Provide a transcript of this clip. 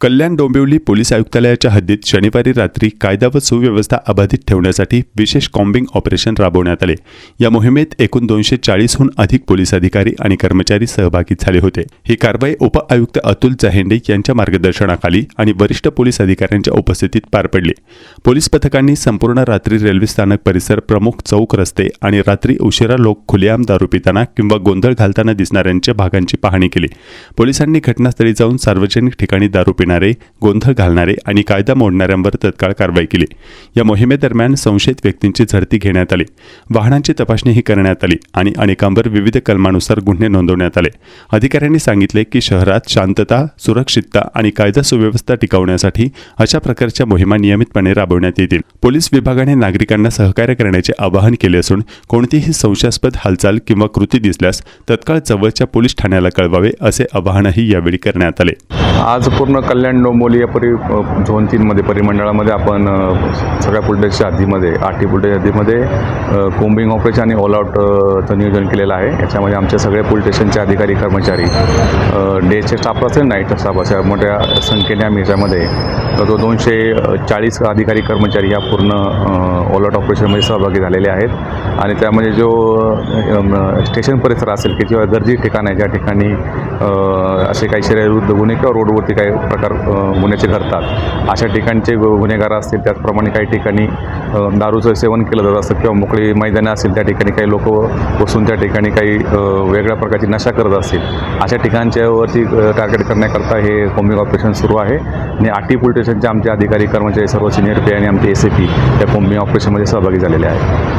Kalyan Dombivli police आयुक्तालयाच्या हद्दीत शनिवारी रात्री कायदा व सुव्यवस्था अबाधित ठेवण्यासाठी विशेष कॉम्बिंग ऑपरेशन राबवण्यात आले. या मोहिमेत एकूण दोनशे चाळीसहून अधिक पोलीस अधिकारी आणि कर्मचारी सहभागी झाले होते. ही कारवाई उपआयुक्त अतुल चहेंडे यांच्या मार्गदर्शनाखाली आणि वरिष्ठ पोलीस अधिकाऱ्यांच्या उपस्थितीत पार पडली. पोलीस पथकांनी संपूर्ण रात्री रेल्वे स्थानक परिसर प्रमुख चौक रस्ते आणि रात्री उशिरा लोक खुलेआम दारू पिताना किंवा गोंधळ घालताना दिसणाऱ्यांच्या भागांची पाहणी केली. पोलिसांनी घटनास्थळी जाऊन सार्वजनिक ठिकाणी दारू देणारे गोंधळ घालणारे आणि कायदा मोडणाऱ्यांवर तत्काळ कारवाई केली. या मोहिमेदरम्यान संशयित व्यक्तींची झडती घेण्यात आली. वाहनांची तपासणीही करण्यात आली आणि अनेकांवर विविध कलमानुसार गुन्हे नोंदवण्यात आले. अधिकाऱ्यांनी सांगितले की शहरात शांतता सुरक्षितता आणि कायदा सुव्यवस्था टिकवण्यासाठी अशा प्रकारच्या मोहिमा नियमितपणे राबवण्यात येतील. पोलीस विभागाने नागरिकांना सहकार्य करण्याचे आवाहन केले असून कोणतीही संशयास्पद हालचाल किंवा कृती दिसल्यास तत्काळ जवळच्या पोलीस ठाण्याला कळवावे असे आवाहनही यावेळी करण्यात आले. आज पूर्ण कल्याण डोंबोली या परि झोन तीनमध्ये परिमंडळामध्ये आपण सगळ्या पुलटेच्या आधीमध्ये आठी पुलटेच्या आधीमध्ये कोंबिंग कोम्बिंग ऑपरेशन आणि ऑल आउटचं नियोजन केलेलं आहे. याच्यामध्ये आमच्या सगळे पोलीस स्टेशनचे अधिकारी कर्मचारी डेचे स्टाफ असेल नाईट स्टाफ असेल मोठ्या संख्येने आम्ही याच्यामध्ये तो दोनशे चाळीस अधिकारी कर्मचारी या पूर्ण ऑल आउट ऑपरेशनमध्ये सहभागी झालेले आहेत. आणि त्यामध्ये जो स्टेशन परिसर असेल की किंवा गर्दी ठिकाण आहे ज्या ठिकाणी असे काही शरीरविरुद्ध गुन्हे किंवा रोडवरती काही प्रकार गुन्ह्याचे घडतात अशा ठिकाणचे गुन्हेगार असतील त्याचप्रमाणे काही ठिकाणी दारूचं सेवन केलं जात असतं किंवा मोकळी मैदानं असतील त्या ठिकाणी काही लोक बसून त्या ठिकाणी काही वेगळ्या प्रकारची नशा करत असतील. अशा ठिकाणच्यावरती टार्गेट करण्याकरता हे कोम्बिंग ऑपरेशन सुरू आहे. आणि आटी पोलीस स्टेशनचे आमचे अधिकारी कर्मचारी सर्व सिनियर पी आणि आमचे एस ए पी या कोम्बिंग ऑपरेशनमध्ये सहभागी झालेले आहेत.